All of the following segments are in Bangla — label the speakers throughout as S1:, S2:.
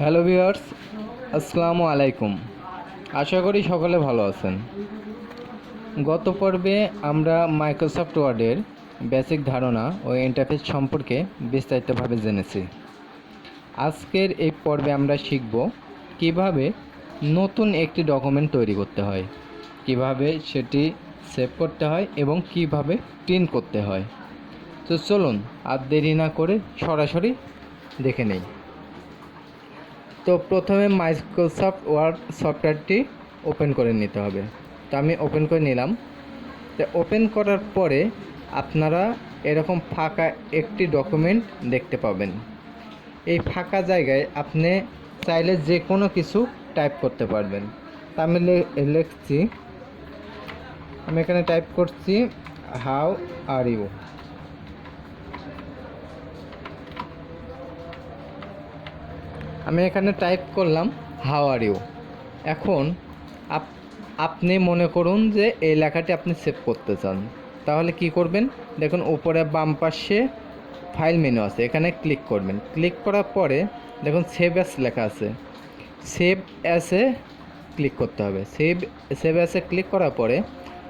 S1: হ্যালো ভিউয়ার্স, আসসালামু আলাইকুম। আশা করি সকলে ভালো আছেন। গত পর্বে আমরা মাইক্রোসফট ওয়ার্ডের বেসিক ধারণা ও ইন্টারফেস সম্পর্কে বিস্তারিতভাবে জেনেছি। আজকের এই পর্বে আমরা শিখব কীভাবে নতুন একটি ডকুমেন্ট তৈরি করতে হয়, কীভাবে সেটি সেভ করতে হয় এবং কীভাবে প্রিন্ট করতে হয়। তো চলুন আর দেরি না করে সরাসরি দেখে নেই। তো প্রথমে মাইক্রোসফট ওয়ার্ড সফটওয়্যারটি ওপেন করে নিতে হবে। তো আমি ওপেন করে নিলাম। তো ওপেন করার পরে আপনারা এরকম ফাঁকা একটি ডকুমেন্ট দেখতে পাবেন। এই ফাঁকা জায়গায় আপনি চাইলে যে কোনো কিছু টাইপ করতে পারবেন। তা আমি লিখছি। আমি এখানে টাইপ করছি হাউ আর ইউ আমি এখানে টাইপ করলাম হাউ আর ইউ এখন আপ- আপনি মনে করুন যে এই লেখাটি আপনি সেভ করতে চান। তাহলে কি করবেন? দেখুন, উপরে বাম পাশে ফাইল মেনু আছে, এখানে ক্লিক করবেন। ক্লিক করার পরে দেখুন সেভ অ্যাস লেখা আছে। সেভ অ্যাসে ক্লিক করতে হবে। সেভ সেভ অ্যাসে ক্লিক করার পরে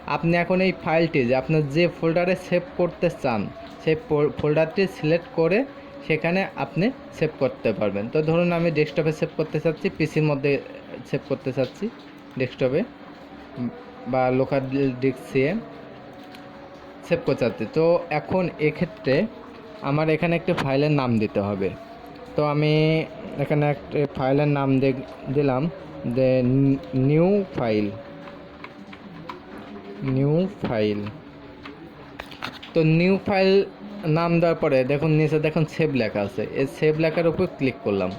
S1: আপনি এখন এই ফাইলটি যে আপনার যে ফোল্ডারে সেভ করতে চান, সেই ফোল্ডারটি সিলেক্ট করে সেখানে আপনি সেভ করতে পারবেন। তো ধরুন আমি ডেস্কটপে সেভ করতে চাচ্ছি পিসির মধ্যে সেভ করতে চাচ্ছি ডেস্কটপে বা লোকাল ডিস্কে সেভ করতে চাচ্ছি। তো এখন এক্ষেত্রে আমার এখানে একটি ফাইলের নাম দিতে হবে। তো আমি এখানে একটা ফাইলের নাম দিলাম যে নিউ ফাইল নিউ ফাইল তো নিউ ফাইল নাম দেওয়ার পরে দেখুন, নিচে দেখুন সেভ লেখা আছে। এই সেভ লেখার উপর ক্লিক করলাম।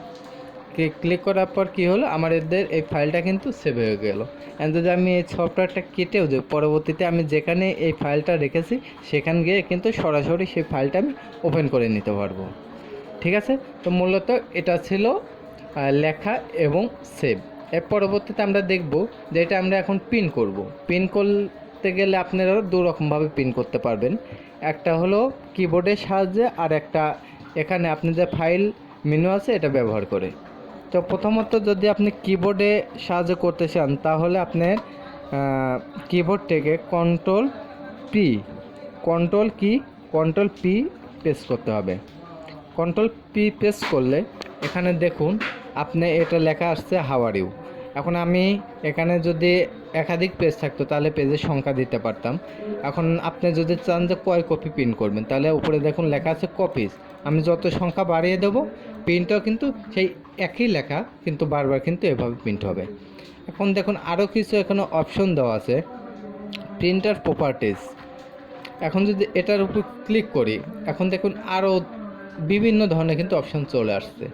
S1: ক্লিক করার পর কি হলো? আমার এদের এই ফাইলটা কিন্তু সেভ হয়ে গেল। এখন যদি আমি এই সফটওয়্যারটা কেটেও দিই পরবর্তীতে আমি যেখানে এই ফাইলটা রেখেছি, সেখান গিয়ে কিন্তু সরাসরি সেই ফাইলটা আমি ওপেন করে নিতে পারব। ঠিক আছে? তো মূলত এটা ছিল লেখা এবং সেভ এর পরবর্তীতে আমরা দেখব যে এটা আমরা এখন পিন করব। পিন করতে গেলে আপনারা দু রকমভাবে পিন করতে পারবেন। একটা হলো কিবোর্ডের সাহায্যে আর একটা এখানে আপনি যে ফাইল মেনু আছে এটা ব্যবহার করে। তো প্রথমত যদি আপনি কিবোর্ডে সাহায্য করতে চান, তাহলে আপনার কিবোর্ড থেকে control P control key control P press করতে হবে। কন্ট্রোল পি প্রেস করলে এখানে দেখুন, আপনি এটা লেখা আসছে হাওয়ার ইউ এখন আমি এখানে যদি একাধিক পেজ থাকতো, তাহলে পেজের সংখ্যা দিতে পারতাম। এখন আপনি যদি চান যে কয় কপি প্রিন্ট করবেন, তাহলে উপরে দেখুন লেখা আছে কপিস আমি যত সংখ্যা বাড়িয়ে দেবো প্রিন্টও কিন্তু সেই একই লেখা, কিন্তু বারবার কিন্তু এভাবে প্রিন্ট হবে। এখন দেখুন আরও কিছু এখানে অপশন দেওয়া আছে প্রিন্টার প্রপার্টিস এখন যদি এটার উপর ক্লিক করি, এখন দেখুন আরও বিভিন্ন ধরনের কিন্তু অপশন চলে আসছে।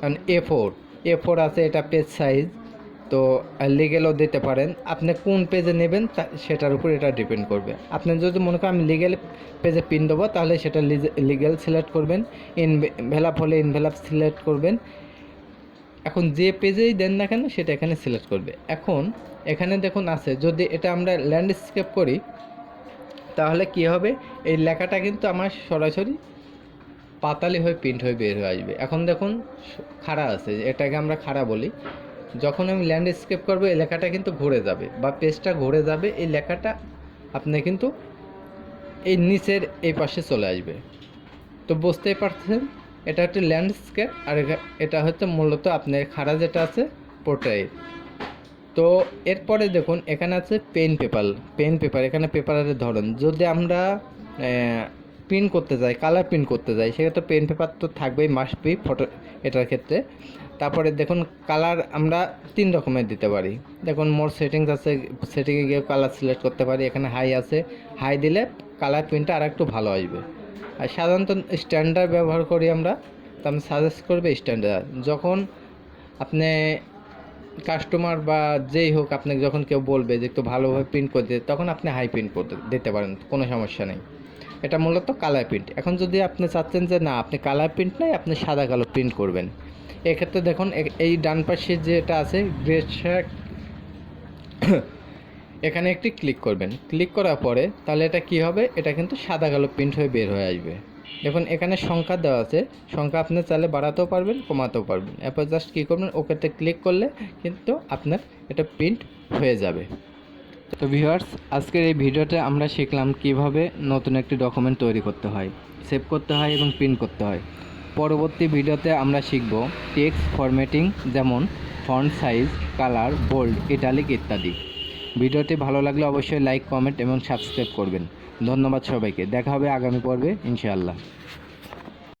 S1: কারণ এ ফোর এ ফোর আছে, এটা পেজ সাইজ তো লিগেলও দিতে পারেন। আপনি কোন পেজে নেবেন সেটার উপর এটা ডিপেন্ড করবে। আপনি যদি মনে করেন আমি লিগেল পেজে পিন দেবো, তাহলে সেটা লিগেল সিলেক্ট করবেন ইনভেলাপ হলে ইনভেলাপ সিলেক্ট করবেন। এখন যে পেজেই দেন না কেন, সেটা এখানে সিলেক্ট করবে। এখন এখানে দেখুন আছে, যদি এটা আমরা ল্যান্ডস্কেপ করি, তাহলে কি হবে? এই লেখাটা কিন্তু আমার সরাসরি পাতালি হয়ে প্রিন্ট হয়ে বের হয়ে আসবে। এখন দেখুন খাড়া আছে, এটাকে আমরা খাড়া বলি। যখন আমি ল্যান্ডস্কেপ করব, এই লেখাটা কিন্তু ঘুরে যাবে বা পেজটা ঘুরে যাবে, এই লেখাটা আপনি কিন্তু এই নিচের এই পাশে চলে আসবে। তো বুঝতেই পারছেন, এটা হচ্ছে ল্যান্ডস্কেপ আর এটা হচ্ছে মূলত আপনার খাড়া যেটা আছে পোর্ট্রেট তো এরপরে দেখুন, এখানে আছে পেন পেপার পেন পেপার এখানে পেপারের ধরন। যদি আমরা প্রিন্ট করতে যাই কালার প্রিন্ট করতে যাই সেক্ষেত্রে পেন পেপার তো থাকবেই মাস্ট বি ফটো এটার ক্ষেত্রে। তারপরে দেখুন কালার আমরা তিন রকমের দিতে পারি। দেখুন মোর সেটিংস আছে সেটিংয়ে গিয়ে কালার সিলেক্ট করতে পারি, এখানে হাই আছে। হাই দিলে কালার প্রিন্টটা আর একটু ভালো আসবে। আর সাধারণত স্ট্যান্ডার্ড ব্যবহার করি আমরা, তো আমি সাজেস্ট করবে স্ট্যান্ডার্ড যখন আপনি কাস্টমার বা যেই হোক আপনাকে যখন কেউ বলবে যে একটু ভালোভাবে প্রিন্ট করে দিতে, তখন আপনি হাই প্রিন্ট করতে দিতে পারেন, কোনো সমস্যা নেই। এটা মূলত কালার প্রিন্ট। এখন যদি আপনি চাচ্ছেন যে না, আপনি কালার প্রিন্ট নাই, আপনি সাদা কালো প্রিন্ট করবেন। এক্ষেত্রে দেখুন এই ডান পাশে যেটা আছে, গ্রে এখানে একটি ক্লিক করবেন। ক্লিক করার পরে তাহলে এটা কি হবে? এটা কিন্তু সাদা কালো প্রিন্ট হয়ে বের হয়ে আসবে। দেখুন, এখানে সংখ্যা দেওয়া আছে। সংখ্যা আপনি চাইলে বাড়াতেও পারবেন, কমাতেও পারবেন। এরপর জাস্ট কী করবেন? ওকেতে ক্লিক করলে কিন্তু আপনার এটা প্রিন্ট হয়ে যাবে। তো ভিউয়ার্স, আজকের এই ভিডিওতে আমরা শিখলাম কীভাবে নতুন একটি ডকুমেন্ট তৈরি করতে হয়, সেভ করতে হয় এবং প্রিন্ট করতে হয়। পরবর্তী ভিডিওতে আমরা শিখব টেক্সট ফরম্যাটিং যেমন font size, colour, bold, italic ইত্যাদি। ভিডিওটি ভালো লাগলে অবশ্যই লাইক, কমেন্ট এবং সাবস্ক্রাইব করবেন। ধন্যবাদ সবাইকে। দেখা হবে আগামী পর্বে, ইনশাআল্লাহ।